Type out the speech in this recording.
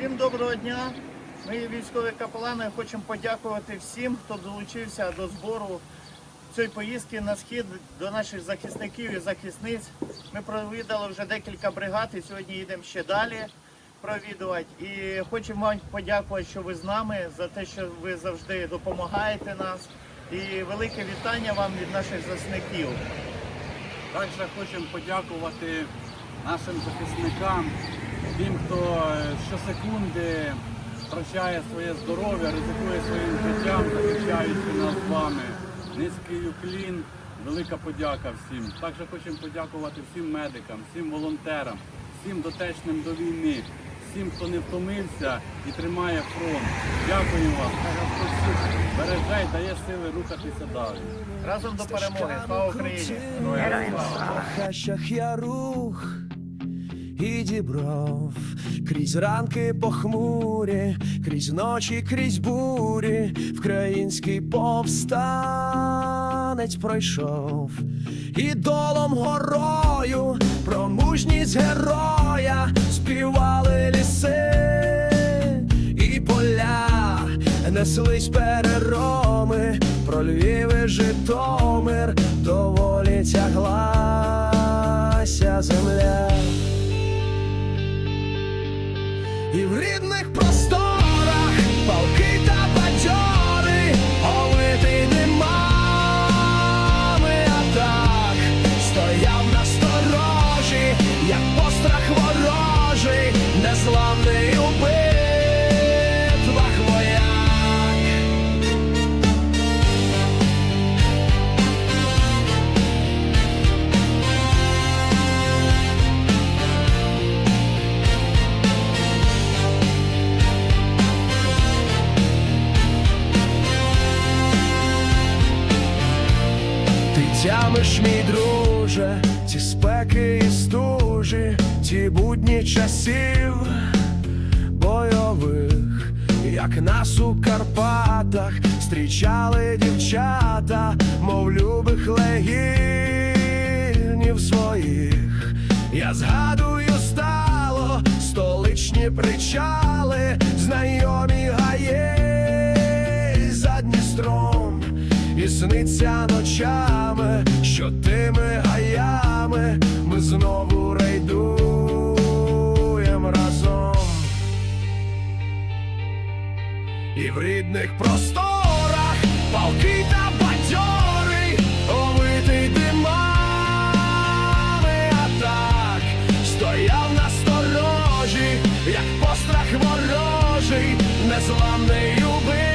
Всім доброго дня. Ми військові капелани хочемо подякувати всім, хто долучився до збору цієї поїздки на схід до наших захисників і захисниць. Ми провідали вже декілька бригад і сьогодні їдемо ще далі провідувати. І хочемо вам подякувати, що ви з нами, за те, що ви завжди допомагаєте нас. І велике вітання вам від наших захисників. Також хочемо подякувати нашим захисникам, тим, хто е, щосекунди втрачає своє здоров'я, ризикує своїм життям, захищаючи нас з вами. Низький уклін, велика подяка всім. Також хочемо подякувати всім медикам, всім волонтерам, всім дотечним до війни, всім, хто не втомився і тримає фронт. Дякуємо вам. Всіх дає сили рухатися далі. Разом до перемоги. Слава Україні! Героям слава! І дібров, крізь ранки похмурі, крізь ночі, крізь бурі, Вкраїнський повстанець пройшов, і долом горою про мужність героя співали ліси. І поля, неслись перероми, про Львів і Житомир, І в рідних Ти тямиш, мій друже, ті спеки і стужі, ті будні часів бойових, як нас у Карпатах зустрічали дівчата, мов любих легінів своїх. Я згадую стало столичні причали, знайомі гаї за Дністром і сниться ночами, тими гаями ми знову рейдуєм разом. І в рідних просторах палки та бадьори, овитий димами атак, стояв на сторожі, як пострах ворожий, незламний убив.